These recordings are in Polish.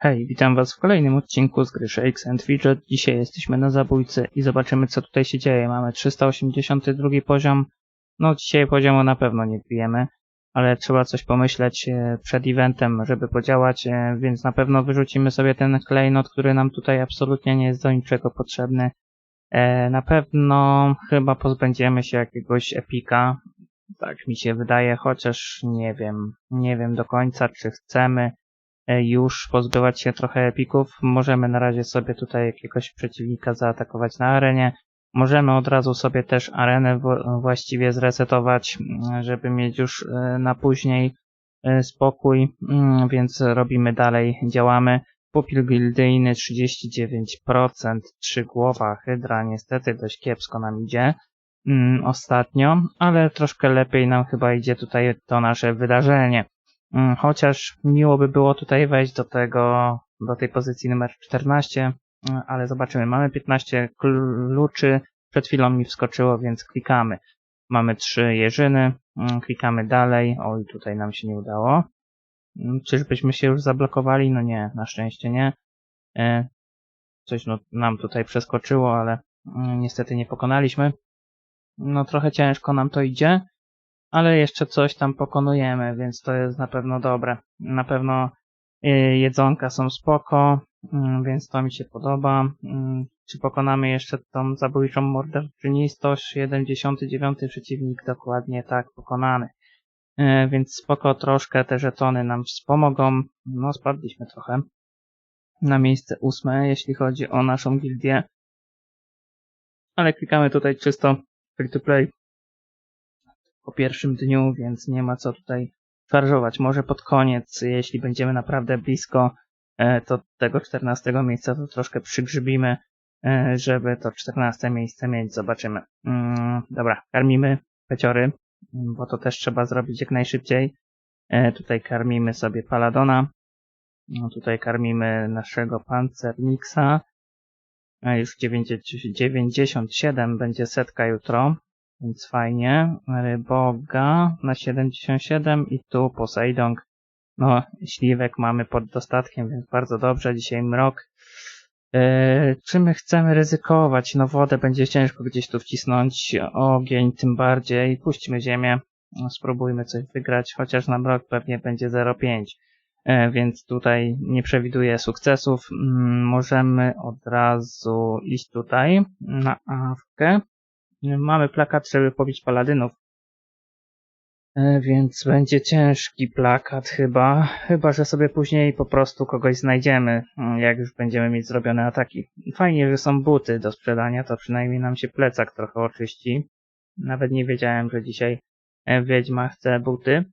Hej, witam was w kolejnym odcinku z gry Shakes and Fidget. Dzisiaj jesteśmy na zabójcy i zobaczymy co tutaj się dzieje. Mamy 382 poziom. No dzisiaj poziomu na pewno nie wbijemy, ale trzeba coś pomyśleć e, przed eventem, żeby podziałać, e, więc na pewno wyrzucimy sobie ten klejnot, który nam tutaj absolutnie nie jest do niczego potrzebny. E, Na pewno chyba pozbędziemy się jakiegoś epika, tak mi się wydaje, chociaż nie wiem, nie wiem do końca czy chcemy już pozbywać się trochę epików. Możemy na razie sobie tutaj jakiegoś przeciwnika zaatakować na arenie. Możemy od razu sobie też arenę właściwie zresetować, żeby mieć już e, na później e, spokój, Mm, więc robimy dalej, działamy. Pupil gildyjny 39%, trzy głowa, hydra niestety dość kiepsko nam idzie mm, ostatnio, ale troszkę lepiej nam chyba idzie tutaj to nasze wydarzenie. Mm, Chociaż miło by było tutaj wejść do tego, do tej pozycji numer 14, mm, ale zobaczymy. Mamy 15 kluczy, przed chwilą mi wskoczyło, więc klikamy. Mamy trzy jeżyny, mm, klikamy dalej. Oj, tutaj nam się nie udało. Czyżbyśmy się już zablokowali? No nie, na szczęście nie. E, Coś no, nam tutaj przeskoczyło, ale niestety nie pokonaliśmy. No trochę ciężko nam to idzie, ale jeszcze coś tam pokonujemy, więc to jest na pewno dobre. Na pewno y, jedzonka są spoko, mm, więc to mi się podoba. Mm, Czy pokonamy jeszcze tą zabójczą morderczyni? 179 przeciwnik, dokładnie tak, pokonany. Y, Więc spoko, troszkę te żetony nam wspomogą. No, spadliśmy trochę na miejsce ósme, jeśli chodzi o naszą gildię. Ale klikamy tutaj czysto free to play po pierwszym dniu, więc nie ma co tutaj szarżować. Może pod koniec, jeśli będziemy naprawdę blisko e, to tego 14 miejsca, to troszkę przygrzybimy, e, żeby to 14 miejsce mieć. Zobaczymy. Mm, dobra, karmimy peciory, mm, bo to też trzeba zrobić jak najszybciej. E, tutaj karmimy sobie Paladona. No, tutaj karmimy naszego pancerniksa. Już 90 97 będzie setka jutro, więc fajnie. Ryboga na 77 i tu Poseidon. No, śliwek mamy pod dostatkiem, więc bardzo dobrze. Dzisiaj mrok. Eee, czy my chcemy ryzykować? No wodę będzie ciężko gdzieś tu wcisnąć, ogień tym bardziej. Puśćmy ziemię, no, spróbujmy coś wygrać, chociaż na mrok pewnie będzie 0,5. E, więc tutaj nie przewiduję sukcesów. Mm, Możemy od razu iść tutaj na awkę. Mamy plakat, pobić paladynów. E, Więc będzie ciężki plakat chyba, chyba że sobie później po prostu kogoś znajdziemy, mm, jak już będziemy mieć zrobione ataki. Fajnie, że są buty do sprzedania, to przynajmniej nam się plecak trochę oczyści. Nawet nie wiedziałem, że dzisiaj e, wiedźma chce buty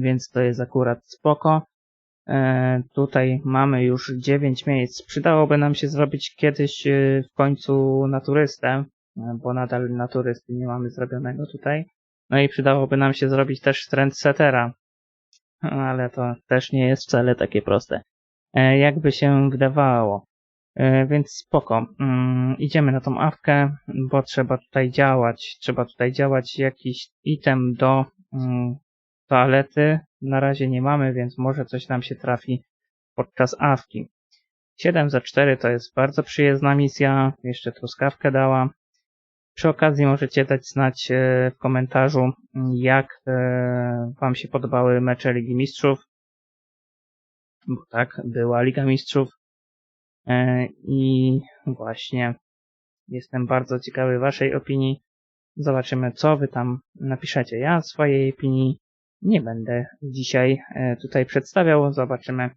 więc to jest akurat spoko. E, tutaj mamy już 9 miejsc. Przydałoby nam się zrobić kiedyś w końcu naturystę, bo nadal naturysty nie mamy zrobionego tutaj. No i przydałoby nam się zrobić też trendsettera, ale to też nie jest wcale takie proste. E, jakby się wydawało. E, Więc spoko. Mm, idziemy na tą awkę, bo trzeba tutaj działać. Trzeba tutaj działać jakiś item do mm, toalety na razie nie mamy, więc może coś nam się trafi podczas awki. 7 za 4 to jest bardzo przyjemna misja, jeszcze truskawkę dała. Przy okazji możecie dać znać e, w komentarzu, jak e, Wam się podobały mecze Ligi Mistrzów. Bo tak, była Liga Mistrzów. E, I właśnie jestem bardzo ciekawy Waszej opinii. Zobaczymy, co Wy tam napiszecie. Ja swojej opinii nie będę dzisiaj tutaj przedstawiał. Zobaczymy,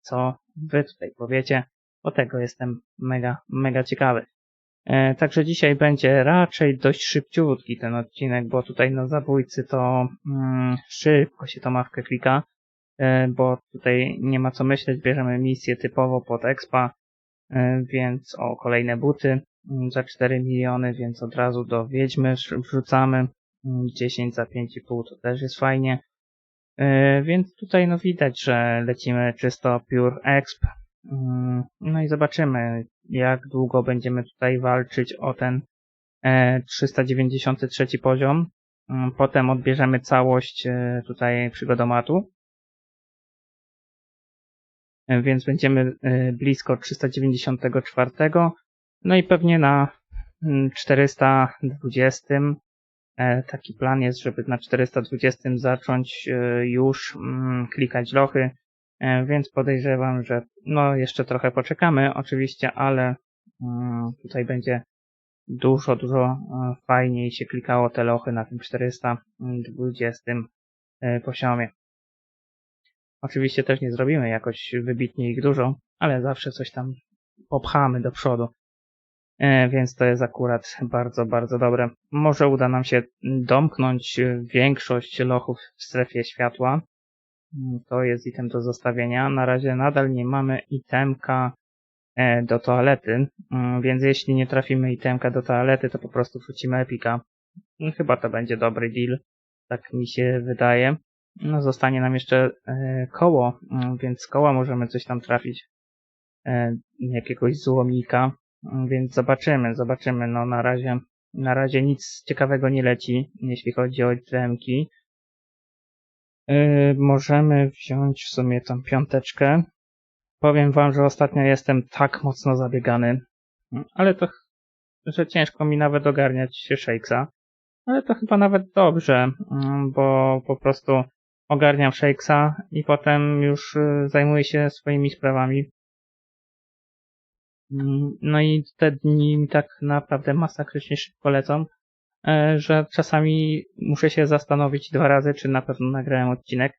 co wy tutaj powiecie. O tego jestem mega, mega ciekawy. E, Także dzisiaj będzie raczej dość szybciutki ten odcinek, bo tutaj na zabójcy to mm, szybko się tą mawkę klika, e, bo tutaj nie ma co myśleć, bierzemy misję typowo pod expa, e, więc o kolejne buty mm, za 4 miliony, więc od razu do wiedźmy wrzucamy. Mm, 10 za 5,5 to też jest fajnie. Więc tutaj no widać, że lecimy czysto pure exp. Mm, No i zobaczymy, jak długo będziemy tutaj walczyć o ten e, 393 poziom. Mm, Potem odbierzemy całość e, tutaj przygodomatu. e, więc będziemy e, blisko 394. No i pewnie na mm, 420 e, taki plan jest, żeby na 420 zacząć e, już mm, klikać lochy, e, więc podejrzewam, że no jeszcze trochę poczekamy oczywiście, ale mm, tutaj będzie dużo, dużo e, fajniej się klikało te lochy na tym 420 e, poziomie. Oczywiście też nie zrobimy jakoś wybitnie ich dużo, ale zawsze coś tam popchamy do przodu. E, Więc to jest akurat bardzo, bardzo dobre. Może uda nam się domknąć e, większość lochów w strefie światła. To jest item do zostawienia. Na razie nadal nie mamy itemka e, do toalety, Mm, więc jeśli nie trafimy itemka do toalety, to po prostu wrzucimy epika. Mm, Chyba to będzie dobry deal, tak mi się wydaje. No, zostanie nam jeszcze e, koło, mm, więc z koła możemy coś tam trafić. E, jakiegoś złomika, Mm, więc zobaczymy, zobaczymy. No na razie, na razie nic ciekawego nie leci, jeśli chodzi o itemki. E, możemy wziąć w sumie tą piąteczkę. Powiem wam, że ostatnio jestem tak mocno zabiegany, ale to, że ciężko mi nawet ogarniać się Shakesa. Ale to chyba nawet dobrze, mm, bo po prostu ogarniam Shakesa i potem już y, zajmuję się swoimi sprawami. Mm, No i te dni mi tak naprawdę masakrycznie szybko lecą, że czasami muszę się zastanowić dwa razy, czy na pewno nagrałem odcinek,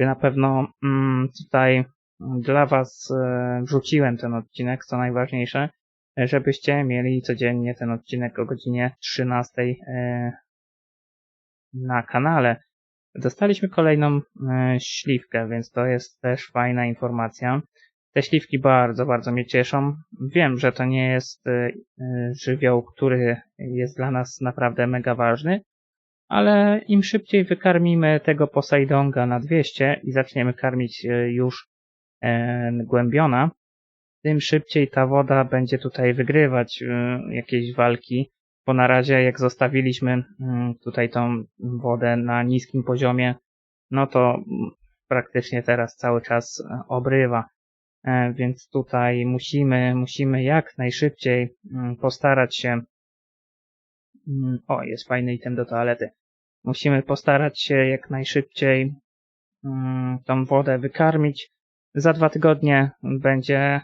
czy na pewno mm, tutaj dla Was e, wrzuciłem ten odcinek, co najważniejsze, e, żebyście mieli codziennie ten odcinek o godzinie 13 e, na kanale. Dostaliśmy kolejną e, śliwkę, więc to jest też fajna informacja. Te śliwki bardzo, bardzo mnie cieszą. Wiem, że to nie jest e, e, żywioł, który jest dla nas naprawdę mega ważny, ale im szybciej wykarmimy tego Poseidonga na 200 i zaczniemy karmić e, już głębiona, tym szybciej ta woda będzie tutaj wygrywać jakieś walki, bo na razie jak zostawiliśmy tutaj tą wodę na niskim poziomie, no to mm, praktycznie teraz cały czas obrywa. E, Więc tutaj musimy, musimy jak najszybciej mm, postarać się. mm, O, jest fajny item do toalety. Musimy postarać się jak najszybciej mm, tą wodę wykarmić. Za dwa tygodnie będzie e,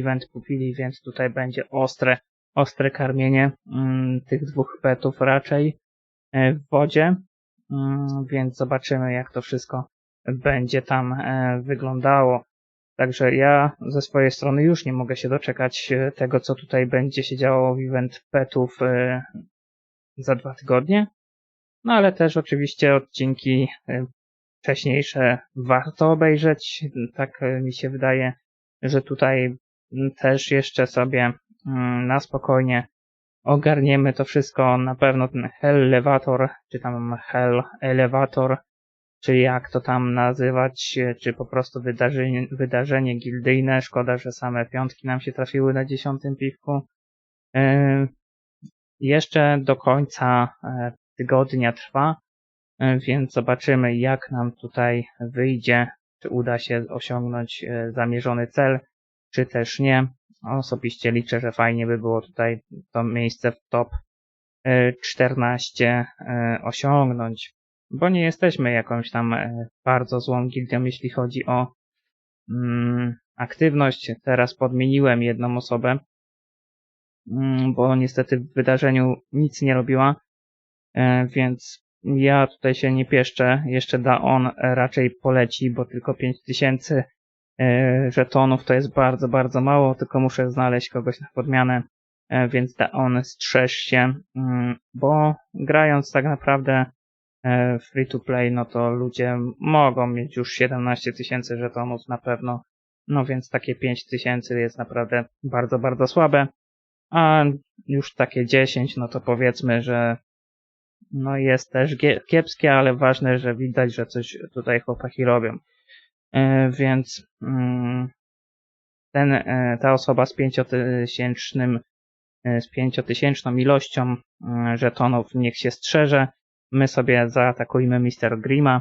event pupili, więc tutaj będzie ostre, ostre karmienie tych dwóch petów raczej e, w wodzie. Więc zobaczymy jak to wszystko będzie tam wyglądało. Także ja ze swojej strony już nie mogę się doczekać e, tego, co tutaj będzie się działo w event petów e, za dwa tygodnie. No ale też oczywiście odcinki e, wcześniejsze warto obejrzeć. Tak mi się wydaje, że tutaj też jeszcze sobie mm, na spokojnie ogarniemy to wszystko. Na pewno ten Hell Levator, czy tam Hell Elevator, czy jak to tam nazywać, e, czy po prostu wydarzenie, wydarzenie gildyjne. Szkoda, że same piątki nam się trafiły na dziesiątym piwku. E, Jeszcze do końca e, tygodnia trwa, więc zobaczymy jak nam tutaj wyjdzie, czy uda się osiągnąć zamierzony cel, czy też nie. Osobiście liczę, że fajnie by było tutaj to miejsce w top e, 14 e, osiągnąć, bo nie jesteśmy jakąś tam e, bardzo złą gildią, jeśli chodzi o mm, aktywność. Teraz podmieniłem jedną osobę, mm, bo niestety w wydarzeniu nic nie robiła, e, więc ja tutaj się nie pieszczę. Jeszcze da on raczej poleci, bo tylko 5000 e, żetonów to jest bardzo, bardzo mało, tylko muszę znaleźć kogoś na podmianę, e, więc da on strzeż się, mm, bo grając tak naprawdę free to play, no to ludzie mogą mieć już 17 tysięcy żetonów na pewno, no więc takie 5 tysięcy jest naprawdę bardzo, bardzo słabe, a już takie 10, no to powiedzmy, że no jest też kiepskie, ale ważne, że widać, że coś tutaj chłopaki robią. E, więc mm, ten, e, ta osoba z pięciotysięcznym, e, z pięciotysięczną ilością e, żetonów niech się strzeże. My sobie zaatakujmy Mr. Grima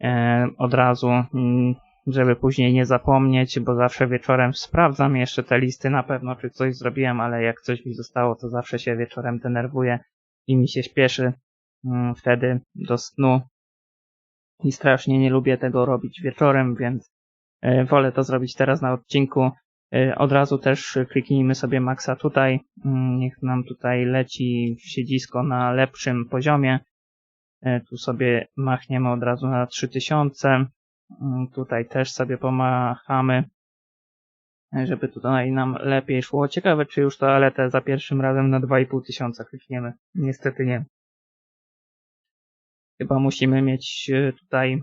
e, od razu. Mm, żeby później nie zapomnieć, bo zawsze wieczorem sprawdzam jeszcze te listy na pewno, czy coś zrobiłem, ale jak coś mi zostało, to zawsze się wieczorem denerwuję i mi się śpieszy mm, wtedy do snu. I strasznie nie lubię tego robić wieczorem, więc e, wolę to zrobić teraz na odcinku. E, od razu też kliknijmy sobie Maxa tutaj. Mm, niech nam tutaj leci siedzisko na lepszym poziomie. E, tu sobie machniemy od razu na 3000. Mm, tutaj też sobie pomachamy, e, żeby tutaj nam lepiej szło. Ciekawe, czy już toaletę za pierwszym razem na 2500 klikniemy. Niestety nie. Chyba musimy mieć tutaj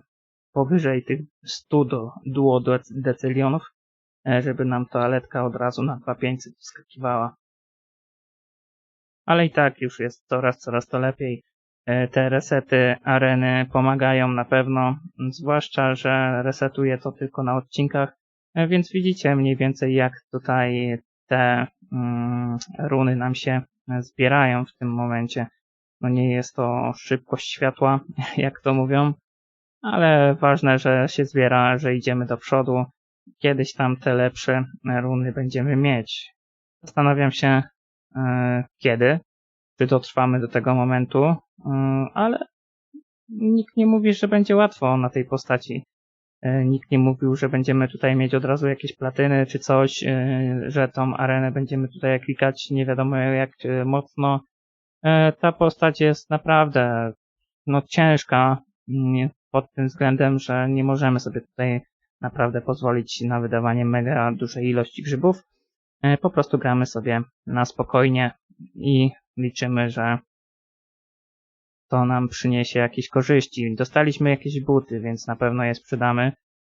powyżej tych 100 do duo decylionów E, żeby nam toaletka od razu na 2500 wskakiwała. Ale i tak już jest coraz, coraz to lepiej. E, te resety areny pomagają na pewno, zwłaszcza, że resetuje to tylko na odcinkach, e, więc widzicie mniej więcej jak tutaj te mm, runy nam się zbierają w tym momencie. No nie jest to szybkość światła, jak to mówią, ale ważne, że się zbiera, że idziemy do przodu, kiedyś tam te lepsze runy będziemy mieć. Zastanawiam się e, kiedy, czy dotrwamy do tego momentu, ale nikt nie mówi, że będzie łatwo na tej postaci. E, nikt nie mówił, że będziemy tutaj mieć od razu jakieś platyny czy coś, że tą arenę będziemy tutaj klikać nie wiadomo jak mocno. Ta postać jest naprawdę no, ciężka mm, pod tym względem, że nie możemy sobie tutaj naprawdę pozwolić na wydawanie mega dużej ilości grzybów. E, po prostu gramy sobie na spokojnie i liczymy, że to nam przyniesie jakieś korzyści. Dostaliśmy jakieś buty, więc na pewno je sprzedamy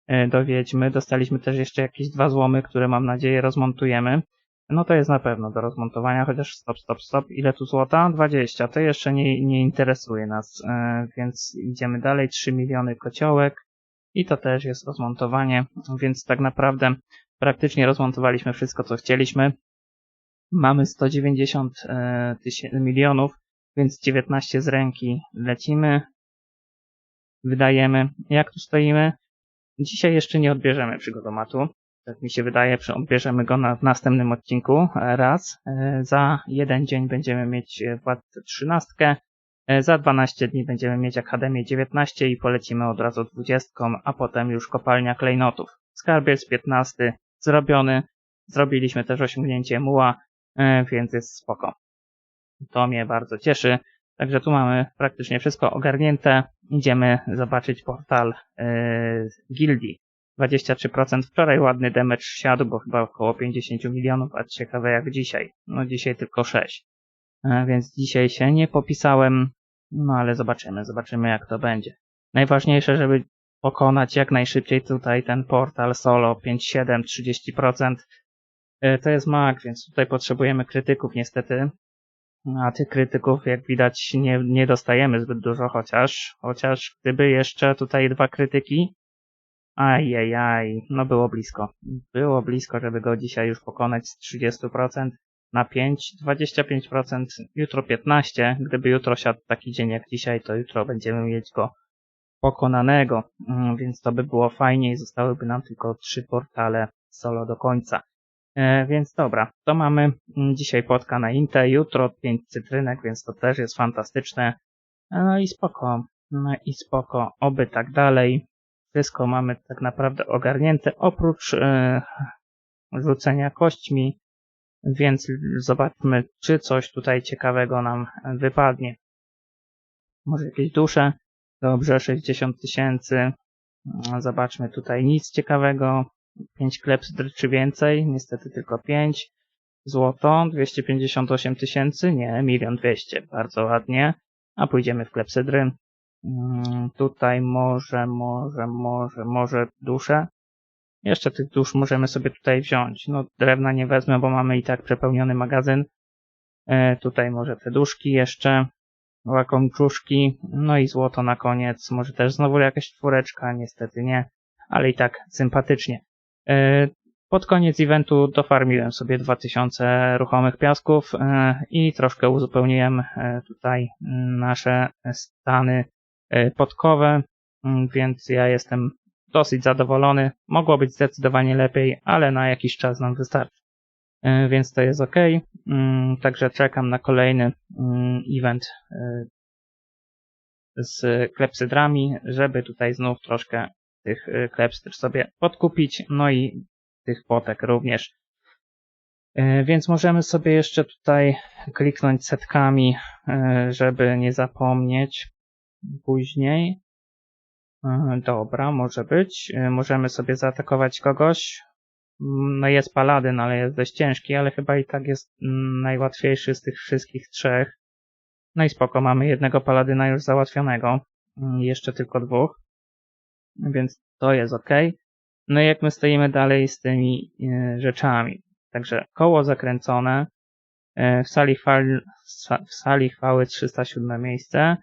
e, do Wiedźmy. Dostaliśmy też jeszcze jakieś dwa złomy, które mam nadzieję rozmontujemy. No to jest na pewno do rozmontowania, chociaż stop, stop, stop. Ile tu złota? 20. To jeszcze nie, nie interesuje nas, e, więc idziemy dalej. 3 miliony kociołek i to też jest rozmontowanie, więc tak naprawdę praktycznie rozmontowaliśmy wszystko, co chcieliśmy. Mamy 190 e, milionów, więc 19 z ręki lecimy, wydajemy. Jak tu stoimy? Dzisiaj jeszcze nie odbierzemy przygodomatu. Tak mi się wydaje, odbierzemy go na, w następnym odcinku raz. E, za jeden dzień będziemy mieć władcę trzynastkę, E, za 12 dni będziemy mieć Akademię 19 i polecimy od razu 20, a potem już kopalnia klejnotów. Skarbiec 15 zrobiony. Zrobiliśmy też osiągnięcie muła, e, więc jest spoko. To mnie bardzo cieszy. Także tu mamy praktycznie wszystko ogarnięte. Idziemy zobaczyć portal yy, gildii. 23% wczoraj ładny damage siadł, bo chyba około 50 milionów, a ciekawe jak dzisiaj. No dzisiaj tylko 6. E, więc dzisiaj się nie popisałem, no ale zobaczymy, zobaczymy jak to będzie. Najważniejsze, żeby pokonać jak najszybciej tutaj ten portal solo 5.7 30%. E, to jest mag, więc tutaj potrzebujemy krytyków niestety. A tych krytyków, jak widać, nie, nie dostajemy zbyt dużo, chociaż, chociaż gdyby jeszcze tutaj dwa krytyki, ajajaj, no było blisko. Było blisko, żeby go dzisiaj już pokonać z 30% na 5, 25%, jutro 15. Gdyby jutro siadł taki dzień jak dzisiaj, to jutro będziemy mieć go pokonanego, mm, więc to by było fajnie i zostałyby nam tylko trzy portale solo do końca. E, więc dobra, to mamy mm, dzisiaj podka na Inte, jutro 5 cytrynek, więc to też jest fantastyczne. E, no i spoko, no i spoko, oby tak dalej. Wszystko mamy tak naprawdę ogarnięte, oprócz yy, rzucenia kośćmi, więc zobaczmy, czy coś tutaj ciekawego nam wypadnie. Może jakieś dusze? Dobrze, 60 tysięcy. Zobaczmy tutaj nic ciekawego. 5 klepsydr czy więcej? Niestety tylko 5. Złoto 258 tysięcy? Nie, 1 200. Bardzo ładnie. A pójdziemy w klepsydry. Mm, tutaj może, może, może, może dusze. Jeszcze tych dusz możemy sobie tutaj wziąć. No drewna nie wezmę, bo mamy i tak przepełniony magazyn. E, tutaj może te duszki jeszcze. Łakomczuszki. No i złoto na koniec. Może też znowu jakaś czwóreczka. Niestety nie. Ale i tak sympatycznie. E, pod koniec eventu dofarmiłem sobie 2000 ruchomych piasków e, i troszkę uzupełniłem e, tutaj nasze stany podkowe, więc ja jestem dosyć zadowolony. Mogło być zdecydowanie lepiej, ale na jakiś czas nam wystarczy. Więc to jest ok. Także czekam na kolejny event z klepsydrami, żeby tutaj znów troszkę tych e, klepsydr sobie podkupić, no i tych potek również. E, Więc możemy sobie jeszcze tutaj kliknąć setkami, e, żeby nie zapomnieć później. Dobra, może być. Możemy sobie zaatakować kogoś. Mm, No jest paladyn, ale jest dość ciężki, ale chyba i tak jest mm, najłatwiejszy z tych wszystkich trzech. No i spoko, mamy jednego paladyna już załatwionego. Jeszcze tylko dwóch. Więc to jest ok. No i jak my stoimy dalej z tymi e, rzeczami. Także koło zakręcone. e, W sali, fal, w sali chwały 307 miejsce.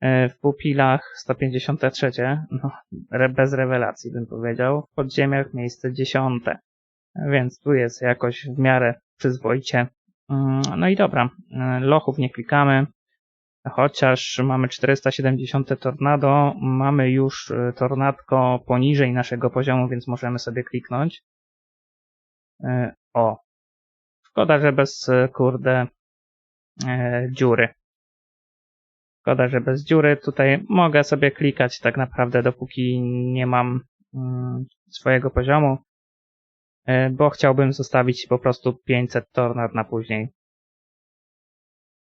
e, W pupilach 153. No, bez rewelacji bym powiedział. W podziemiach miejsce 10. Więc tu jest jakoś w miarę przyzwoicie. Mm, No i dobra, lochów nie klikamy. Chociaż mamy 470 tornado, mamy już e, tornadko poniżej naszego poziomu, więc możemy sobie kliknąć. E, O. Szkoda, że bez e, kurde dziury. Szkoda, że bez dziury. Tutaj mogę sobie klikać tak naprawdę, dopóki nie mam mm, swojego poziomu, bo chciałbym zostawić po prostu 500 tornad na później.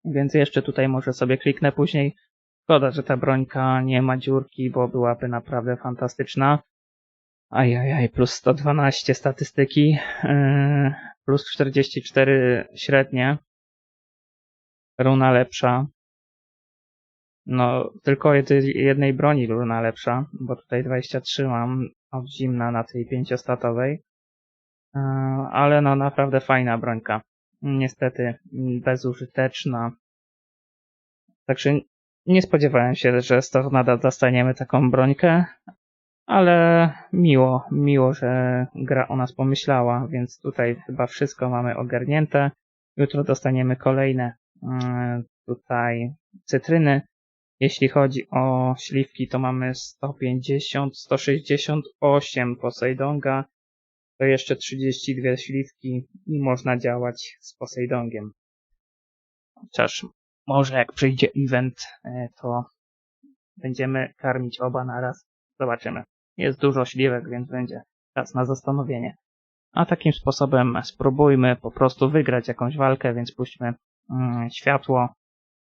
Więc jeszcze tutaj może sobie kliknę później. Szkoda, że ta brońka nie ma dziurki, bo byłaby naprawdę fantastyczna. Ajajaj, plus 112 statystyki, yy, plus 44 średnie. Runa lepsza. No, tylko jednej broni runa lepsza, bo tutaj 23 mam od zimna na tej pięciostatowej. Yy, ale no, naprawdę fajna brońka. Niestety bezużyteczna. Także nie spodziewałem się, że z Tornada dostaniemy taką brońkę, ale miło, miło, że gra o nas pomyślała, więc tutaj chyba wszystko mamy ogarnięte. Jutro dostaniemy kolejne mm, tutaj cytryny. Jeśli chodzi o śliwki, to mamy 150, 168 Poseidonga, to jeszcze 32 śliwki i można działać z Poseidongiem. Chociaż może jak przyjdzie event, e, to będziemy karmić oba naraz. Zobaczymy. Jest dużo śliwek, więc będzie czas na zastanowienie. A takim sposobem spróbujmy po prostu wygrać jakąś walkę, więc puśćmy mm, światło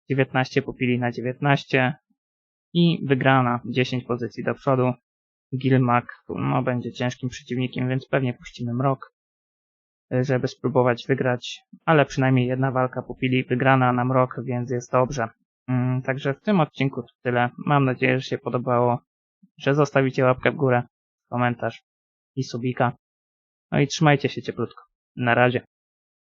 19 pupili na 19 i wygrana 10 pozycji do przodu. Gilmak no, będzie ciężkim przeciwnikiem, więc pewnie puścimy mrok, y, żeby spróbować wygrać, ale przynajmniej jedna walka pupili wygrana na mrok, więc jest dobrze. Mm, Także w tym odcinku to tyle. Mam nadzieję, że się podobało, że zostawicie łapkę w górę, komentarz i subika. No i trzymajcie się cieplutko. Na razie.